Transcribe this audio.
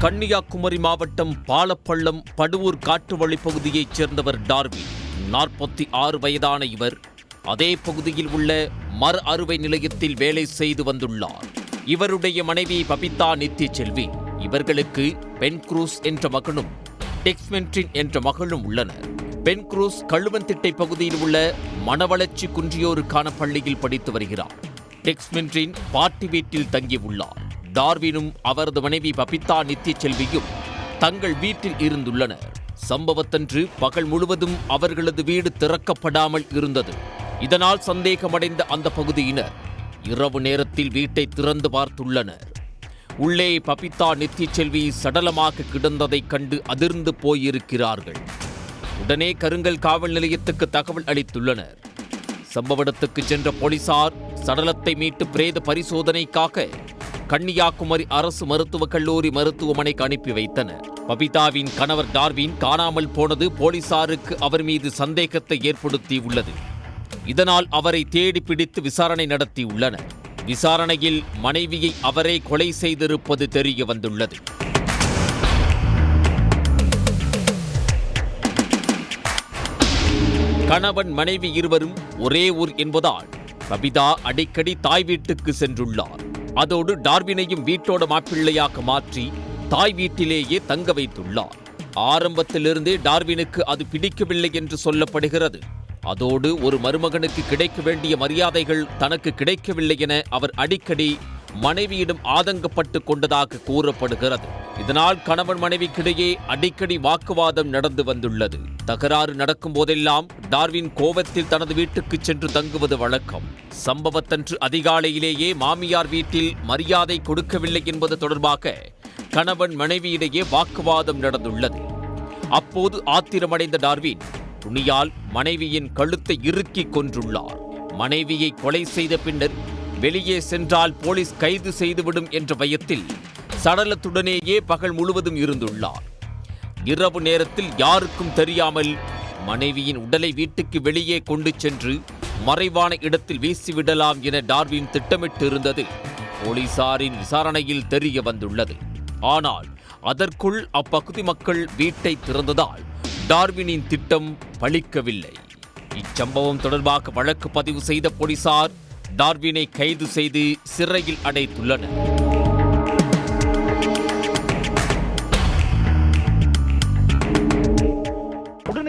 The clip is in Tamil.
கன்னியாகுமரி மாவட்டம் பாலப்பள்ளம் படுவூர் காட்டுவழி பகுதியைச் சேர்ந்தவர் டார்வி. நாற்பத்தி ஆறு வயதான இவர் அதே பகுதியில் உள்ள மறு அறுவை நிலையத்தில் வேலை செய்து வந்துள்ளார். இவருடைய மனைவி பபிதா நித்ய செல்வி இவர்களுக்கு பென்க்ரூஸ் என்ற மகனும் டெக்ஸ்மென்ட்ரின் என்ற மகளும் உள்ளனர். பென்க்ரூஸ் கழுவந்திட்டை பகுதியில் உள்ள மனவளர்ச்சி குன்றியோருக்கான பள்ளியில் படித்து வருகிறார். டெக்ஸ்மென்ட்ரின் பாட்டி வீட்டில் தங்கியுள்ளார். டார்வினும் அவரது மனைவி பபிதா நித்திய செல்வியும் தங்கள் வீட்டில் இருந்துள்ளனர். சம்பவத்தன்று பகல் முழுவதும் அவர்களது வீடு திறக்கப்படாமல் இருந்தது. இதனால் சந்தேகமடைந்த அந்த பகுதியினர் இரவு நேரத்தில் வீட்டை திறந்து பார்த்துள்ளனர். உள்ளே பபிதா நித்திய செல்வி சடலமாக கிடந்ததைக் கண்டு அதிர்ந்து போயிருக்கிறார்கள். உடனே கருங்கல் காவல் நிலையத்துக்கு தகவல் அளித்துள்ளனர். சம்பவ இடத்துக்கு சென்ற போலீசார் சடலத்தை மீட்டு பிரேத பரிசோதனைக்காக கன்னியாகுமரி அரசு மருத்துவக் கல்லூரி மருத்துவமனைக்கு அனுப்பி வைத்தனர். பபிதாவின் கணவர் டார்வின் காணாமல் போனது போலீசாருக்கு அவர் மீது சந்தேகத்தை ஏற்படுத்தியுள்ளது. இதனால் அவரை தேடி பிடித்து விசாரணை நடத்தியுள்ளனர். விசாரணையில் மனைவியை அவரே கொலை செய்திருப்பது தெரிய வந்துள்ளது. கணவன் மனைவி இருவரும் ஒரே ஊர் என்பதால் பபிதா அடிக்கடி தாய் வீட்டுக்கு சென்றுள்ளார். அதோடு டார்வினையும் வீட்டோட மாப்பிள்ளையாக மாற்றி தாய் வீட்டிலேயே தங்க வைத்துள்ளார். ஆரம்பத்திலிருந்தே டார்வினுக்கு அது பிடிக்கவில்லை என்று சொல்லப்படுகிறது. அதோடு ஒரு மருமகனுக்கு கிடைக்க வேண்டிய மரியாதைகள் தனக்கு கிடைக்கவில்லை என அவர் அடிக்கடி மனைவியிடம் ஆதங்கப்பட்டு கொண்டதாக கூறப்படுகிறது. இதனால் கணவன் மனைவிக்கிடையே அடிக்கடி வாக்குவாதம் நடந்து வந்துள்ளது. தகராறு நடக்கும் போதெல்லாம் டார்வின் கோவத்தில் தனது வீட்டுக்கு சென்று தங்குவது வழக்கம். சம்பவத்தன்று அதிகாலையிலேயே மாமியார் வீட்டில் மரியாதை கொடுக்கவில்லை என்பது தொடர்பாக கணவன் மனைவியிடையே வாக்குவாதம் நடந்துள்ளது. அப்போது ஆத்திரமடைந்த டார்வின் துணியால் மனைவியின் கழுத்தை இறுக்கி கொன்றுள்ளார். மனைவியை கொலை செய்த பின்னர் வெளியே சென்றால் போலீஸ் கைது செய்துவிடும் என்ற பயத்தில் சடலத்துடனேயே பகல் முழுவதும் இருந்துள்ளார். இரவு நேரத்தில் யாருக்கும் தெரியாமல் மனைவியின் உடலை வீட்டுக்கு வெளியே கொண்டு சென்று மறைவான இடத்தில் வீசிவிடலாம் என டார்வின் திட்டமிட்டிருந்தது போலீசாரின் விசாரணையில் தெரிய வந்துள்ளது. ஆனால் அதற்குள் அப்பகுதி மக்கள் வீட்டை திறந்ததால் டார்வினின் திட்டம் பலிக்கவில்லை இச்சம்பவம் தொடர்பாக வழக்கு பதிவு செய்த போலீசார் டார்வினை கைது செய்து சிறையில் அடைத்துள்ளனர்.